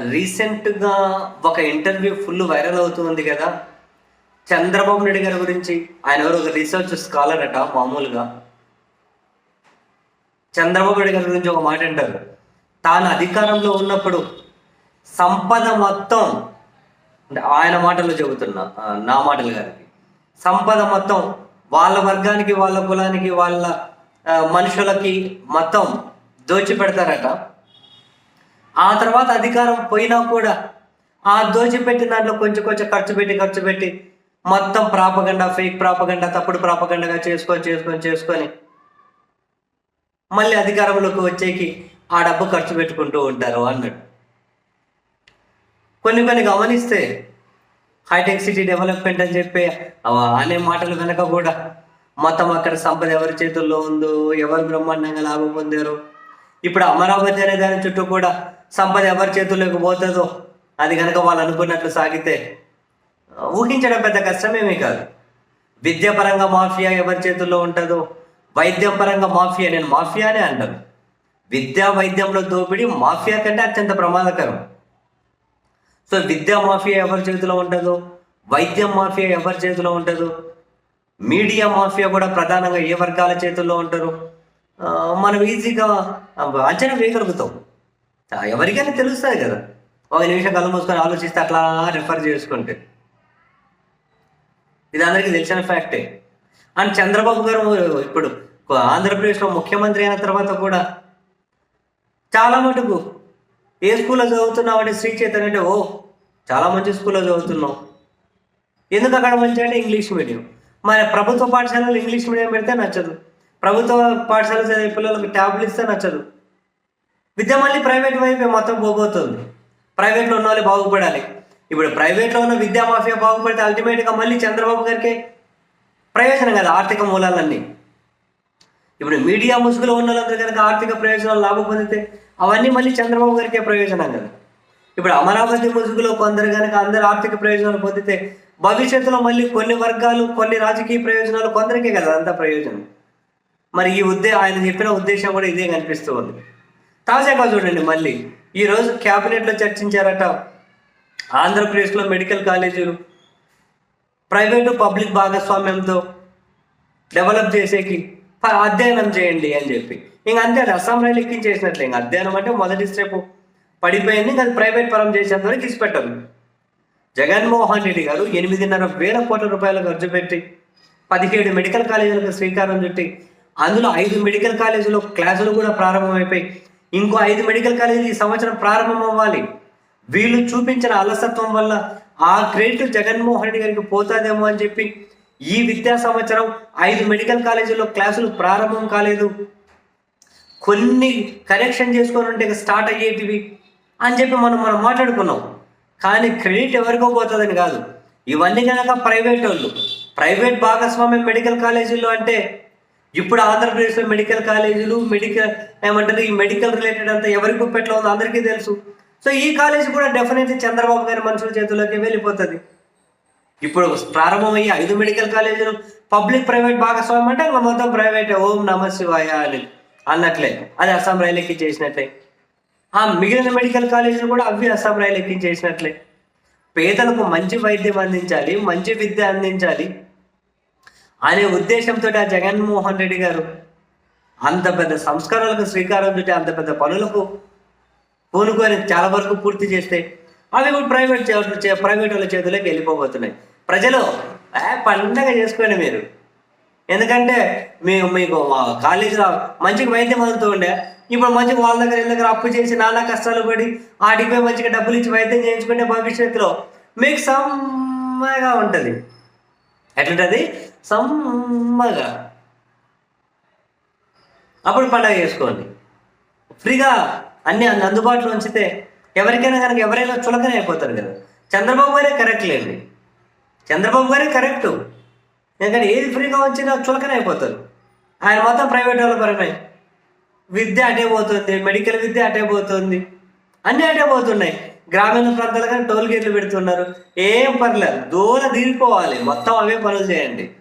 రీసెంట్గా ఒక interview full viral అవుతుంది కదా. చంద్రబాబు నాయుడు గారి గురించి. ఆయన ఎవరు ఒక రీసెర్చ్ స్కాలర్ అట మామూలుగా. చంద్రబాబు నాయుడు గారి గురించి ఒక మాట అంటారు. తాను అధికారంలో ఉన్నప్పుడు సంపద మొత్తం అంటే ఆయన మాటలు చెబుతున్నా నా మాటలు గారికి. సంపద మొత్తం వాళ్ళ వర్గానికి వాళ్ళ కులానికి వాళ్ళ మనుషులకి మొత్తం దోచి పెడతారట ఆ తర్వాత అధికారం పోయినా కూడా ఆ దోచిపెట్టిన దాంట్లో కొంచెం కొంచెం ఖర్చు పెట్టి ఖర్చు పెట్టి మొత్తం ప్రాపగండా ఫేక్ ప్రాపగండా తప్పుడు ప్రాపగండగా చేసుకొని చేసుకొని చేసుకొని మళ్ళీ అధికారంలోకి వచ్చేకి ఆ డబ్బు ఖర్చు పెట్టుకుంటూ ఉంటారు అన్నాడు. కొన్ని కొన్ని గమనిస్తే హైటెక్ సిటీ డెవలప్మెంట్ అని చెప్పి అనే మాటలు వెనక కూడా మొత్తం అక్కడ సంపద ఎవరి చేతుల్లో ఉందో ఎవరు బ్రహ్మాండంగా లాభం పొందారు ఇప్పుడు అమరావతి అనే దాని చుట్టూ కూడా సంపద ఎవరి చేతుల్లోకి పోతుందో అది కనుక వాళ్ళు అనుకున్నట్లు సాగితే ఊహించడం పెద్ద కష్టమేమీ కాదు. విద్యాపరంగా మాఫియా ఎవరి చేతుల్లో ఉంటుందో వైద్యం పరంగా మాఫియా నేను మాఫియానే అంటాను. విద్యా వైద్యంలో దోపిడీ మాఫియా కంటే అత్యంత ప్రమాదకరం. సో విద్యా మాఫియా ఎవరి చేతిలో ఉంటుందో వైద్యం మాఫియా ఎవరి చేతిలో ఉంటుందో మీడియా మాఫియా కూడా ప్రధానంగా ఏ వర్గాల చేతుల్లో ఉంటారు మనం ఈజీగా అంచనా వేయగలుగుతాం. ఎవరికైనా తెలుస్తుంది కదా. ఒక నిమిషం కళ్ళు మూసుకొని ఆలోచిస్తే అట్లా రిఫర్ చేసుకుంటే. ఇది అందరికీ తెలిసిన ఫ్యాక్టే అండ్ చంద్రబాబు గారు ఇప్పుడు ఆంధ్రప్రదేశ్లో ముఖ్యమంత్రి అయిన తర్వాత కూడా చాలా మటుకు ఏ స్కూల్లో చదువుతున్నావు అంటే శ్రీ చైతన్య అంటే ఓ చాలా మంచి స్కూల్లో చదువుతున్నావు ఎందుకు అక్కడ మంచి అంటే ఇంగ్లీష్ మీడియం. మరి ప్రభుత్వ పాఠశాలలో ఇంగ్లీష్ మీడియం పెడితే నచ్చదు. ప్రభుత్వ పాఠశాల చదివే పిల్లలకు ట్యాబ్లు ఇస్తే నచ్చదు. విద్య మళ్ళీ ప్రైవేట్ వైపే మొత్తం పోబోతుంది. ప్రైవేట్లో ఉన్న వాళ్ళు బాగుపడాలి. ఇప్పుడు ప్రైవేట్లో ఉన్న విద్యా మాఫియా బాగుపడితే అల్టిమేట్గా మళ్ళీ చంద్రబాబు గారికి ప్రయోజనం కదా ఆర్థిక మూలాలన్నీ. ఇప్పుడు మీడియా ముసుగులో ఉన్న వాళ్ళందరూ కనుక ఆర్థిక ప్రయోజనాలు లాభం పొందితే అవన్నీ మళ్ళీ చంద్రబాబు గారికే ప్రయోజనం కదా. ఇప్పుడు అమరావతి ముసుగులో కొందరు కనుక అందరు ఆర్థిక ప్రయోజనాలు పొందితే భవిష్యత్తులో మళ్ళీ కొన్ని వర్గాలు కొన్ని రాజకీయ ప్రయోజనాలు కొందరికే కదా అంత ప్రయోజనం. మరి ఈ ఉద్దే ఆయన చెప్పిన ఉద్దేశం కూడా ఇదే కనిపిస్తూ ఉంది. తాజాగా చూడండి మళ్ళీ. ఈరోజు క్యాబినెట్లో చర్చించారట ఆంధ్రప్రదేశ్లో మెడికల్ కాలేజీలు ప్రైవేటు పబ్లిక్ భాగస్వామ్యంతో డెవలప్ చేసేకి ప- అధ్యయనం చేయండి అని చెప్పి. ఇంక అంతే అది అస్సాం రైలు ఎక్కించేసినట్లే ఇంక అధ్యయనం అంటే మొదటి స్టెప్ పడిపోయింది ఇంకా అది ప్రైవేట్ పరం చేసేంత వరకు ఇచ్చిపెట్టదు జగన్మోహన్ రెడ్డి గారు ఎనిమిదిన్నర వేల కోట్ల రూపాయలు ఖర్చు పెట్టి పదిహేడు మెడికల్ కాలేజీలకు శ్రీకారం చుట్టి అందులో ఐదు మెడికల్ కాలేజీలో క్లాసులు కూడా ప్రారంభమైపోయి ఇంకో ఐదు మెడికల్ కాలేజీలు ఈ సంవత్సరం ప్రారంభం అవ్వాలి వీళ్ళు చూపించిన అలసత్వం వల్ల ఆ క్రెడిట్ జగన్మోహన్ రెడ్డి గారికి పోతాదేమో అని చెప్పి ఈ విద్యా సంవత్సరం ఐదు మెడికల్ కాలేజీల్లో క్లాసులు ప్రారంభం కాలేదు. కొన్ని కరెక్షన్ చేసుకొని ఉంటే ఇక స్టార్ట్ అయ్యేటివి అని చెప్పి మనం మనం మాట్లాడుకున్నాం. కానీ క్రెడిట్ ఎవరికో పోతుందని కాదు. ఇవన్నీ కనుక ప్రైవేట్ వాళ్ళు. ప్రైవేట్ భాగస్వామ్యం మెడికల్ కాలేజీల్లో అంటే ఇప్పుడు ఆంధ్రప్రదేశ్లో మెడికల్ కాలేజీలు మెడికల్ ఏమంటారు ఈ మెడికల్ రిలేటెడ్ అంతా ఎవరి గుప్పెట్లో ఉందో అందరికీ తెలుసు. సో ఈ కాలేజీ కూడా డెఫినెట్లీ చంద్రబాబు గారి మనుషుల చేతుల్లోకి వెళ్ళిపోతుంది. ఇప్పుడు ప్రారంభమయ్యే ఐదు మెడికల్ కాలేజీలు పబ్లిక్ ప్రైవేట్ భాగస్వామ్యం అంటే ఇంకా మొత్తం ప్రైవేట్. ఓం నమ శివాయ అని అన్నట్లే. అది అస్సాం రైలు ఎక్కించేసినట్లే ఆ మిగిలిన మెడికల్ కాలేజీలు కూడా అవి అస్సాం రైలు ఎక్కించేసినట్లే పేదలకు మంచి వైద్యం అందించాలి మంచి విద్య అందించాలి. అనే ఉద్దేశంతో ఆ జగన్మోహన్ రెడ్డి గారు అంత పెద్ద సంస్కారాలకు శ్రీకారం చుట్టే అంత పెద్ద పనులకు పూనుకొని చాలా వరకు పూర్తి చేస్తే అవి కూడా ప్రైవేట్ చే- ప్రైవేట్ వాళ్ళ చేతుల్లోకి వెళ్ళిపోబోతున్నాయి. ప్రజలు ఏ పండగ చేసుకోండి మీరు. ఎందుకంటే మీ మీకు కాలేజీలో మంచిగా వైద్యం అందుతూ ఉండే ఇప్పుడు మంచిగా వాళ్ళ దగ్గర వీళ్ళ దగ్గర అప్పు చేసి నానా కష్టాలు పడి ఆటికి పోయి మంచిగా డబ్బులు ఇచ్చి వైద్యం చేయించుకుంటే భవిష్యత్తులో మీకు సమ్మగా ఉంటుంది. ఎట్లుంటుంది? సమ్మగా. అప్పుడు పండగ చేసుకోండి. ఫ్రీగా అన్ని అన్ని అందుబాటులో ఉంచితే ఎవరికైనా కనుక ఎవరైనా చులకనే అయిపోతారు కదా. చంద్రబాబు గారే కరెక్ట్ లేండి. చంద్రబాబు గారే కరెక్టు. ఎందుకంటే ఏది ఫ్రీగా వచ్చినా చులకనే అయిపోతారు. ఆయన మొత్తం ప్రైవేట్ వాళ్ళ పరమే. విద్య అటే పోతుంది మెడికల్ విద్య అటే పోతుంది. అన్నీ అటే పోతున్నాయి. గ్రామీణ ప్రాంతాల కానీ టోల్ గేట్లు పెడుతున్నారు. ఏం పర్లేదు. దూర తీరిపోవాలి. మొత్తం అవే పనులు చేయండి.